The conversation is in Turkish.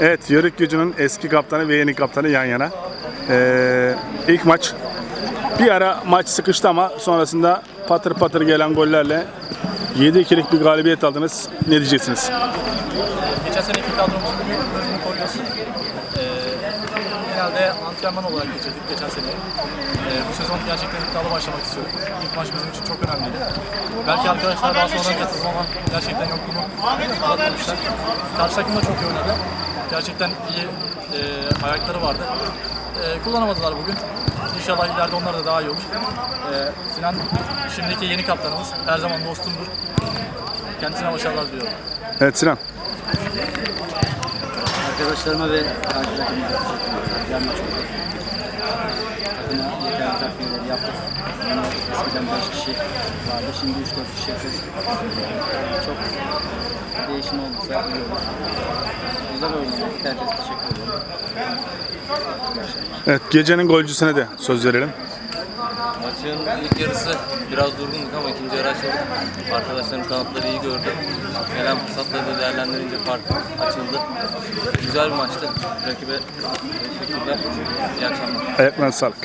Evet, Yörük Gücü'nün eski kaptanı ve yeni kaptanı yan yana. Ee, ilk maç bir ara maç sıkıştı ama sonrasında patır patır gelen gollerle 7-2'lik bir galibiyet aldınız. Ne diyeceksiniz? Geçen seneki kadromuzun bölümünü koruyorsun. Antrenman olarak geçirdik geçen seneyi. Ee, bu sezon gerçekten iddialı başlamak istiyorum. İlk maç bizim için çok önemliydi. Belki arkadaşlar daha sonradan katıldı ama gerçekten yokluğumu atlamışlar. Karşı takım da çok iyi oynadı. Gerçekten iyi e, ayakları vardı. E, kullanamadılar bugün. İnşallah ileride onlar da daha iyi olur. E, Sinan şimdiki yeni kaptanımız. Her zaman dostumdur. Kendisine başarılar diliyorum. Evet Sinan. Arkadaşlarıma ve takıma teşekkür ederim. Yaptık. Yani eskiden 5 kişi vardı, şimdi 3-4 kişi yapıyoruz. Çok değişim olduysa iyi olur. Güzel oynadık, herkese teşekkür ederim. Evet, gecenin golcüsüne de söz verelim. Maçın ilk yarısı biraz durgunduk ama ikinci yarı açıldık. Arkadaşların kanatları iyi gördü. Gelen fırsatları da değerlendirince fark açıldı. Güzel bir maçtı. Rakibe teşekkürler. İyi akşamlar. Ayaklarına sağlık.